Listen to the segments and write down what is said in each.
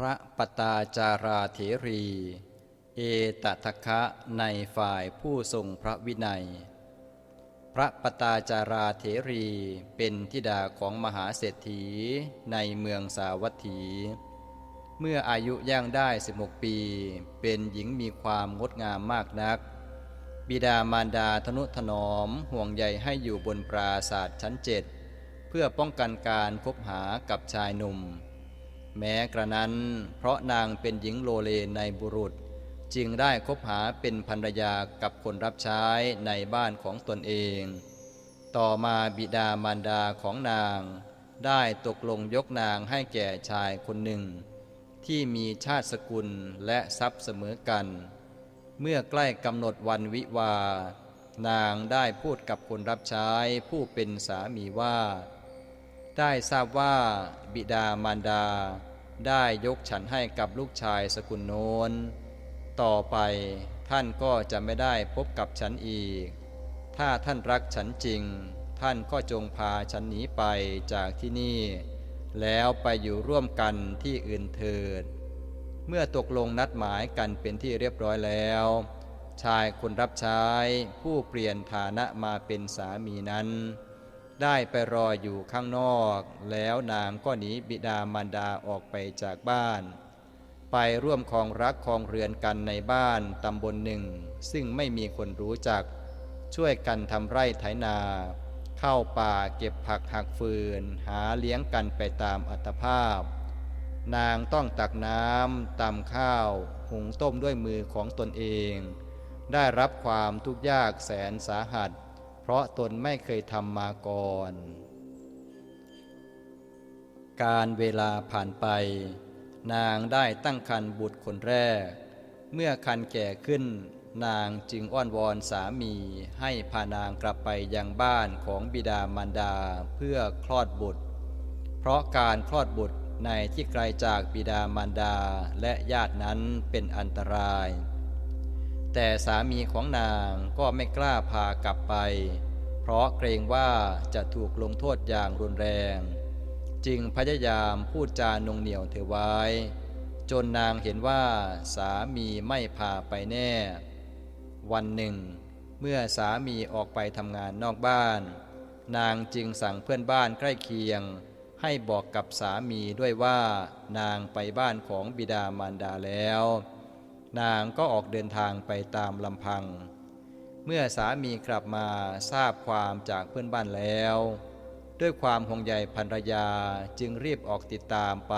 พระปตาจาราเถรี เอตทะคะในฝ่ายผู้ทรงพระวินัย พระปตาจาราเถรีเป็นธิดาของมหาเศรษฐีในเมืองสาวัตถี เมื่ออายุย่างได้ 16 ปี เป็นหญิงมีความงดงามมากนัก บิดามารดาทนุถนอมห่วงใยให้อยู่บนปราศาสตร์ชั้นเจ็ดเพื่อป้องกันการคบหากับชายหนุ่ม แม้กระนั้น เพราะนางเป็นหญิงโลเลในบุรุษ จึงได้คบหาเป็นภรรยากับคนรับใช้ในบ้านของตนเอง ต่อมาบิดามารดาของนาง ได้ตกลงยกนางให้แก่ชายคนหนึ่ง ที่มีชาติสกุลและทรัพย์เสมอกัน เมื่อใกล้กำหนดวันวิวา นางได้พูดกับคนรับใช้ผู้เป็นสามีว่า ได้ทราบว่าบิดามารดา ได้ยกฉันให้กับลูกชายสกุลโน้น ต่อไปท่านก็จะไม่ได้พบกับฉันอีก ถ้าท่านรักฉันจริง ท่านก็จงพาฉันหนีไปจากที่นี่ แล้วไปอยู่ร่วมกันที่อื่นเถิด เมื่อตกลงนัดหมายกันเป็นที่เรียบร้อยแล้ว ชายคนรับใช้ผู้เปลี่ยนฐานะมาเป็นสามีนั้น ได้ไปรออยู่ข้างนอก แล้วนางก็หนีบิดามารดาออกไปจากบ้าน ไปร่วมครองรักครองเรือนกันในบ้านตำบลหนึ่ง ซึ่งไม่มีคนรู้จัก ช่วยกันทำไร่ไถนา เข้าป่าเก็บผักหักฟืน หาเลี้ยงกันไปตามอัตภาพ นางต้องตักน้ำตำข้าว หุงต้มด้วยมือของตนเอง ได้รับความทุกข์ยากแสนสาหัส เพราะตนไม่เคยทำมาก่อน การเวลาผ่านไป นางได้ตั้งครรภ์บุตรคนแรก เมื่อคันแก่ขึ้น นางจึงอ้อนวอนสามีให้พานางกลับไปยังบ้านของบิดามารดาเพื่อคลอดบุตร เพราะการคลอดบุตรในที่ไกลจากบิดามารดาและญาตินั้นเป็นอันตราย แต่สามีของนางก็ไม่กล้าพากลับไป เพราะเกรงว่าจะถูกลงโทษอย่างรุนแรง จึงพยายามพูดจานงเหนียวเธอไว้ จนนางเห็นว่าสามีไม่พาไปแน่ วันหนึ่ง เมื่อสามีออกไปทำงานนอกบ้าน นางจึงสั่งเพื่อนบ้านใกล้เคียง ให้บอกกับสามีด้วยว่านางไปบ้านของบิดามารดาแล้ว นางก็ออกเดินทางไปตามลำพัง เมื่อสามีกลับมาทราบความจากเพื่อนบ้านแล้ว ด้วยความห่วงใยภรรยาจึงรีบออกติดตามไป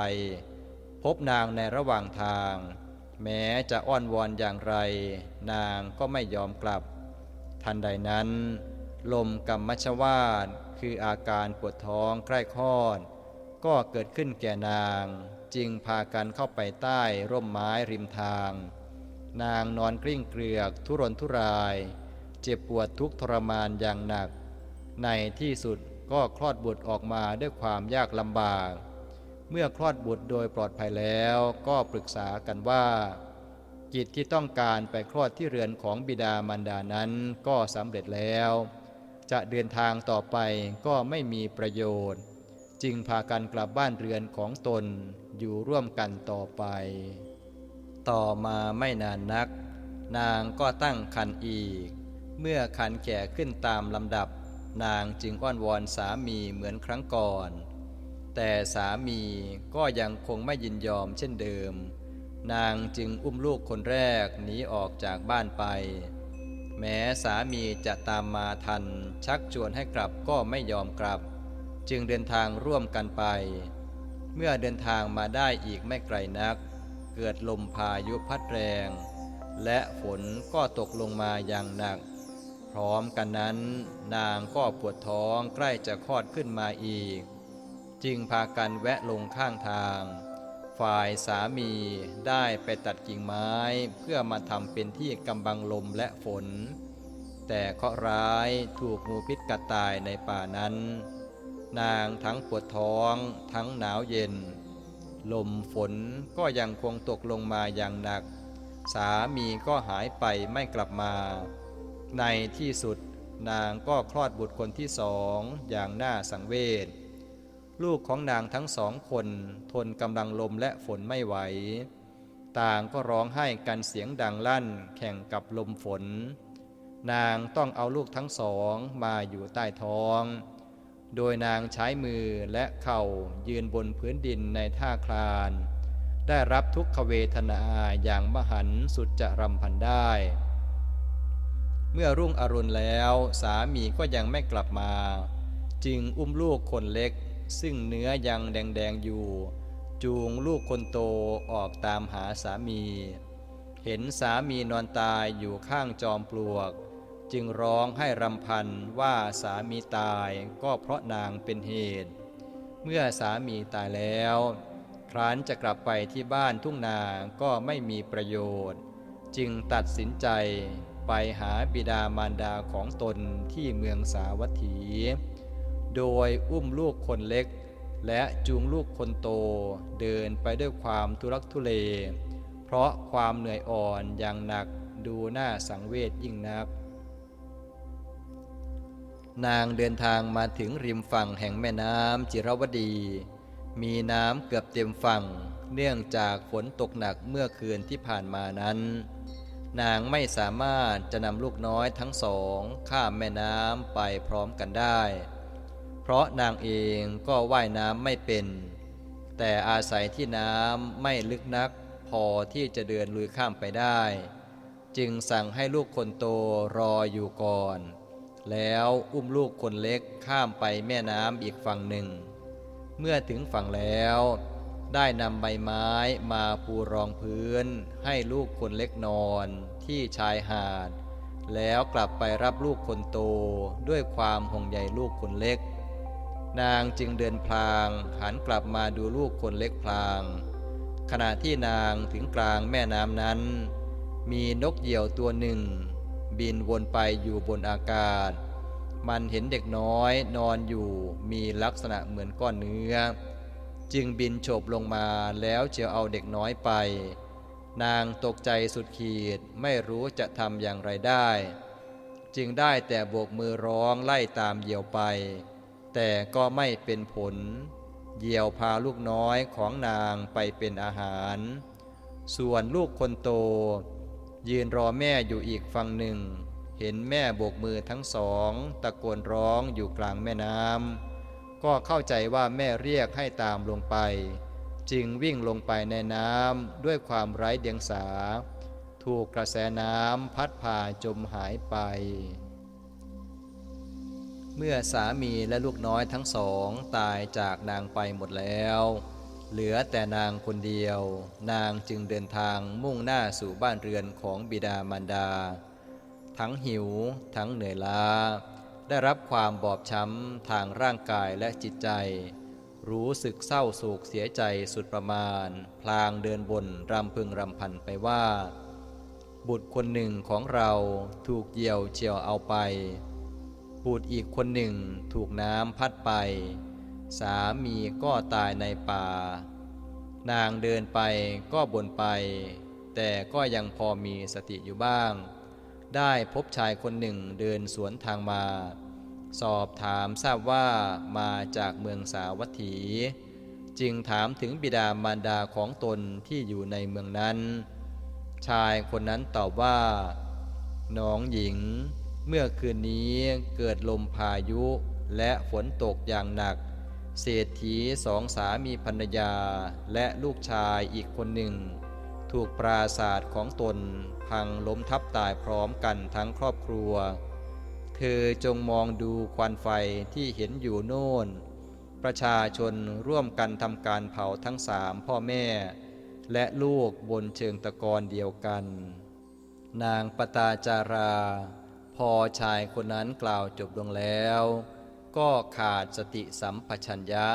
พบนางในระหว่างทาง แม้จะอ้อนวอนอย่างไร นางก็ไม่ยอมกลับ ทันใดนั้น ลมกรรมชวาดคืออาการปวดท้องใกล้คลอด ก็เกิดขึ้นแก่นาง จึงพากันเข้าไปใต้ร่มไม้ริมทาง นางนอนกลิ้งเกลือกทุรนทุราย จ็บปวดทุกทรมานอย่างหนัก ในที่สุดก็คลอดบุตรออกมาด้วยความยากลำบาก เมื่อคลอดบุตรโดยปลอดภัยแล้วก็ปรึกษากันว่า กิจที่ต้องการไปคลอดที่เรือนของบิดามารดานั้นก็สำเร็จแล้ว จะเดินทางต่อไปก็ไม่มีประโยชน์ จึงพากันกลับบ้านเรือนของตนอยู่ร่วมกันต่อไป ต่อมาไม่นานนัก นางก็ตั้งคันอีก เมื่อคันแก่ขึ้นตามลำดับ นางจึงอ้อนวอนสามีเหมือนครั้งก่อน แต่สามีก็ยังคงไม่ยินยอมเช่นเดิม นางจึงอุ้มลูกคนแรกหนีออกจากบ้านไป แม้สามีจะตามมาทัน ชักชวนให้กลับก็ไม่ยอมกลับ จึงเดินทางร่วมกันไป เมื่อเดินทางมาได้อีกไม่ไกลนัก เกิดลมพายุพัดแรง และฝนก็ตกลงมาอย่างหนัก พร้อมกันนั้น นางก็ปวดท้องใกล้จะคลอดขึ้นมาอีก จึงพากันแวะลงข้างทาง ฝ่ายสามีได้ไปตัดกิ่งไม้เพื่อมาทำเป็นที่กำบังลมและฝน แต่เคราะร้ายถูกงูพิษกัดตายในป่านั้น นางทั้งปวดท้องทั้งหนาวเย็น ลมฝนก็ยังคงตกลงมาอย่างหนัก สามีก็หายไปไม่กลับมา ในที่สุดนางก็คลอดบุตรคนที่สองอย่างน่าสังเวช ลูกของนางทั้งสองคนทนกำลังลมและฝนไม่ไหว ต่างก็ร้องไห้กันเสียงดังลั่นแข่งกับลมฝน นางต้องเอาลูกทั้งสองมาอยู่ใต้ท้อง โดยนางใช้มือและเข่ายืนบนพื้นดินในท่าคลาน ได้รับทุกขเวทนาอย่างมหันต์สุดจะรำพันได้ เมื่อรุ่งอรุณแล้วสามีก็ยังไม่กลับมา จึงอุ้มลูกคนเล็ก ซึ่งเนื้อยังแดงๆอยู่ จูงลูกคนโตออกตามหาสามี เห็นสามีนอนตายอยู่ข้างจอมปลวก จึงร้องให้รำพันว่าสามีตายก็เพราะนางเป็นเหตุ เมื่อสามีตายแล้ว ครั้นจะกลับไปที่บ้านทุ่งนาก็ไม่มีประโยชน์ จึงตัดสินใจ ไปหาบิดามารดาของตนที่เมืองสาวัตถี โดยอุ้มลูกคนเล็ก และจูงลูกคนโตเดินไปด้วยความทุรักทุเล เพราะความเหนื่อยอ่อนอย่างหนักดูหน้าสังเวชยิ่งนัก นางเดินทางมาถึงริมฝั่งแห่งแม่น้ำจิรวดี มีน้ำเกือบเต็มฝั่ง เนื่องจากฝนตกหนักเมื่อคืนที่ผ่านมานั้น นางไม่สามารถจะนำลูกน้อยทั้งสองข้ามแม่น้ำไปพร้อมกันได้ เพราะนางเองก็ว่ายน้ำไม่เป็น แต่อาศัยที่น้ำไม่ลึกนักพอที่จะเดินลุยข้ามไปได้ จึงสั่งให้ลูกคนโตรออยู่ก่อน แล้วอุ้มลูกคนเล็กข้ามไปแม่น้ำอีกฝั่งหนึ่ง เมื่อถึงฝั่งแล้ว ได้นำใบไม้มาปูรองพื้น ให้ลูกคนเล็กนอน ที่ชายหาด แล้วกลับไปรับลูกคนโตด้วยความห่วงใยลูกคนเล็ก นางจึงเดินพลางหันกลับมาดูลูกคนเล็กพลาง ขณะที่นางถึงกลางแม่น้ำนั้น มีนกเหยี่ยวตัวหนึ่ง บินวนไปอยู่บนอากาศ มันเห็นเด็กน้อยนอนอยู่มีลักษณะเหมือนก้อนเนื้อ จึงบินโฉบลงมาแล้วเจียวเอาเด็กน้อยไป นางตกใจสุดขีดไม่รู้จะทำอย่างไรได้ จึงได้แต่โบกมือร้องไล่ตามเหยี่ยวไป แต่ก็ไม่เป็นผล เหยี่ยวพาลูกน้อยของนางไปเป็นอาหาร ส่วนลูกคนโต ยืนรอแม่อยู่อีกฝั่งหนึ่ง เห็นแม่โบกมือทั้งสอง ตะโกนร้องอยู่กลางแม่น้ำ ก็เข้าใจว่าแม่เรียกให้ตามลงไป จึงวิ่งลงไปในน้ำด้วยความไร้เดียงสา ถูกกระแสน้ำพัดพาจมหายไป เมื่อสามีและลูกน้อยทั้งสองตายจากนางไปหมดแล้ว เหลือแต่นางคนเดียว นางจึงเดินทางมุ่งหน้าสู่บ้านเรือนของบิดามารดา ทั้งหิว ทั้งเหนื่อยล้า ได้รับความบอบช้ำทางร่างกายและจิตใจ รู้สึกเศร้าโศกเสียใจสุดประมาณ พลางเดินบนรำพึงรำพันไปว่า บุตรคนหนึ่งของเราถูกเหยี่ยวเฉียวเอาไป บุตรอีกคนหนึ่งถูกน้ำพัดไป สามีก็ตายในป่า นางเดินไปก็บ่นไป แต่ก็ยังพอมีสติอยู่บ้าง ได้พบชายคนหนึ่งเดินสวนทางมา สอบถามทราบว่ามาจากเมืองสาวัตถี จึงถามถึงบิดามารดาของตนที่อยู่ในเมืองนั้น ชายคนนั้นตอบว่า น้องหญิง เมื่อคืนนี้เกิดลมพายุและฝนตกอย่างหนัก เศรษฐีสองสามีภรรยาและลูกชายอีกคนหนึ่ง ถูกปราศาสตร์ของตนพังล้มทับตายพร้อมกันทั้งครอบครัว เธอจงมองดูควันไฟที่เห็นอยู่โน่น ประชาชนร่วมกันทำการเผาทั้งสามพ่อแม่ และลูกบนเชิงตะกอนเดียวกัน นางปตาจารา พอชายคนนั้นกล่าวจบลงแล้ว ก็ขาดสติสัมปชัญญะ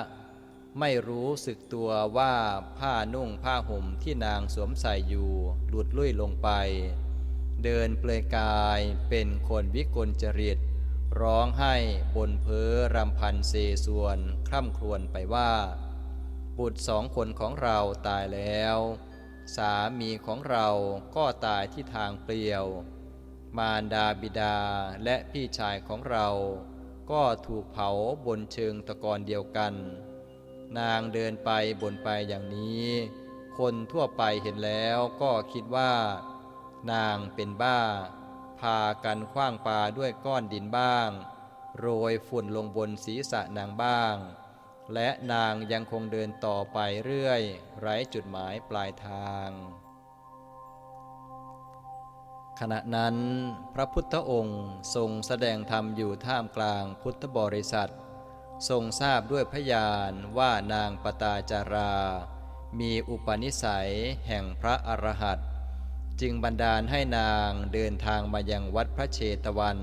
ไม่รู้สึกตัวว่าผ้านุ่งผ้าห่มที่นางสวมใส่อยู่หลุดลุ่ยลงไป เดินเปลือยกายเป็นคนวิกลจริต ร้องไห้บนเพอรำพันเซส่วนคร่ำครวญไปว่า บุตรสองคนของเราตายแล้ว สามีของเราก็ตายที่ทางเปลี่ยว มารดาบิดาและพี่ชายของเรา ก็ถูกเผาบนเชิงตะกอนเดียวกัน นางเดินไปบนไปอย่างนี้ คนทั่วไปเห็นแล้วก็คิดว่า นางเป็นบ้า พากันคว้างปลาด้วยก้อนดินบ้าง โรยฝุ่นลงบนศีรษะนางบ้าง และนางยังคงเดินต่อไปเรื่อย ไร้จุดหมายปลายทาง ขณะนั้น พระพุทธองค์ทรงแสดงธรรมอยู่ท่ามกลางพุทธบริษัท ทรงทราบด้วยพยานว่านางปตาจารา มีอุปนิสัยแห่งพระอรหันต์จึงบันดาลให้นางเดินทางมายังวัดพระเชตวัน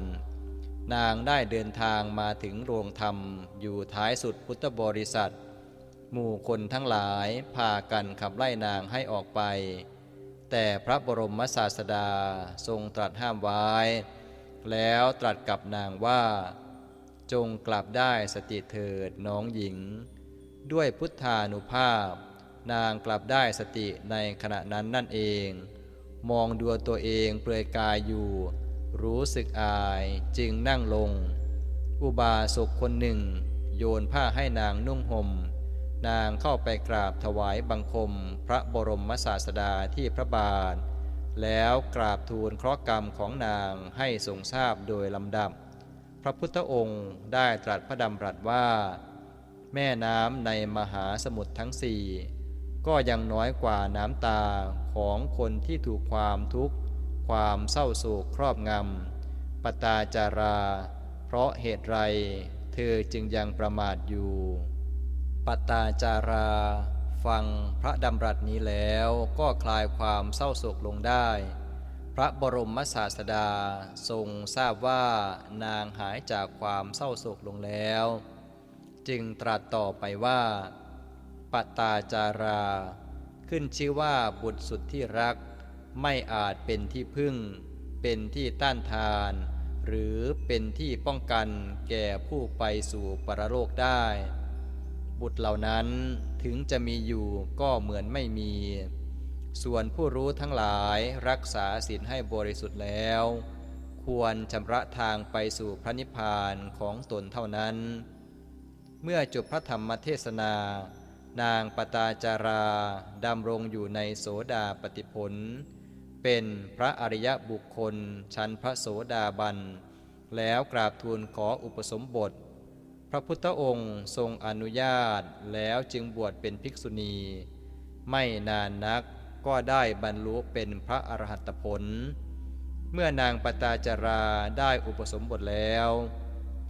นางได้เดินทางมาถึงโรงธรรมอยู่ท้ายสุดพุทธบริษัท หมู่คนทั้งหลายพากันขับไล่นางให้ออกไป แต่พระบรมศาสดาทรงตรัสห้ามไว้ แล้วตรัสกับนางว่า จงกลับได้สติเถิดน้องหญิง ด้วยพุทธานุภาพ นางกลับได้สติในขณะนั้นนั่นเอง มองดูตัวเองเปลือยกายอยู่ รู้สึกอายจึงนั่งลง อุบาสกคนหนึ่ง โยนผ้าให้นางนุ่งหม่มนางเข้าไปกราบถวายบังคมพระบรมศาสดาที่พระบาท แล้วกราบทูลเคราะห์กรรมของนางให้ทรงทราบโดยลำดับ พระพุทธองค์ได้ตรัสพระดำรัสว่า แม่น้ำในมหาสมุทรทั้งสี่ก็ยังน้อยกว่าน้ำตาของคนที่ถูกความทุกข์ ความเศร้าโศกครอบงำปตาจารา เพราะเหตุไร เธอจึงยังประมาทอยู่ ปตาจารา ฟังพระดำรัสนี้แล้วก็คลายความเศร้าโศกลงได้ ระบรมศาสดาทรงทราบว่านางหายจากความเศร้าโศกลงแล้ว จึงตรัสต่อไปว่าปตาจารา ขึ้นชื่อว่าบุตรสุดที่รัก ไม่อาจเป็นที่พึ่ง เป็นที่ต้านทาน หรือเป็นที่ป้องกันแก่ผู้ไปสู่ปรโลกได้ บุตรเหล่านั้นถึงจะมีอยู่ก็เหมือนไม่มี ส่วนผู้รู้ทั้งหลายรักษาศีลให้บริสุทธิ์แล้ว ควรชำระทางไปสู่พระนิพพานของตนเท่านั้น เมื่อจบพระธรรมเทศนา นางปตาจาราดำรงอยู่ในโสดาปติผล เป็นพระอริยบุคคลชั้นพระโสดาบัน แล้วกราบทูลขออุปสมบท พระพุทธองค์ทรงอนุญาตแล้วจึงบวชเป็นภิกษุณี ไม่นานนัก ก็ได้บรรลุเป็นพระอรหัตผล เมื่อนางปตาจาราได้อุปสมบทแล้ว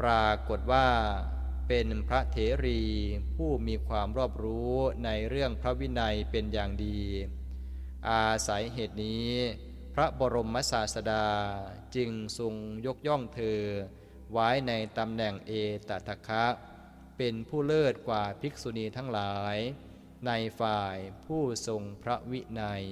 ปรากฏว่าเป็นพระเถรีผู้มีความรอบรู้ในเรื่องพระวินัยเป็นอย่างดี อาศัยเหตุนี้ พระบรมศาสดาจึงทรงยกย่องเธอ ไว้ในตำแหน่งเอตตะคะ เป็นผู้เลิศกว่าภิกษุณีทั้งหลาย ในฝ่ายผู้ทรงพระวินัย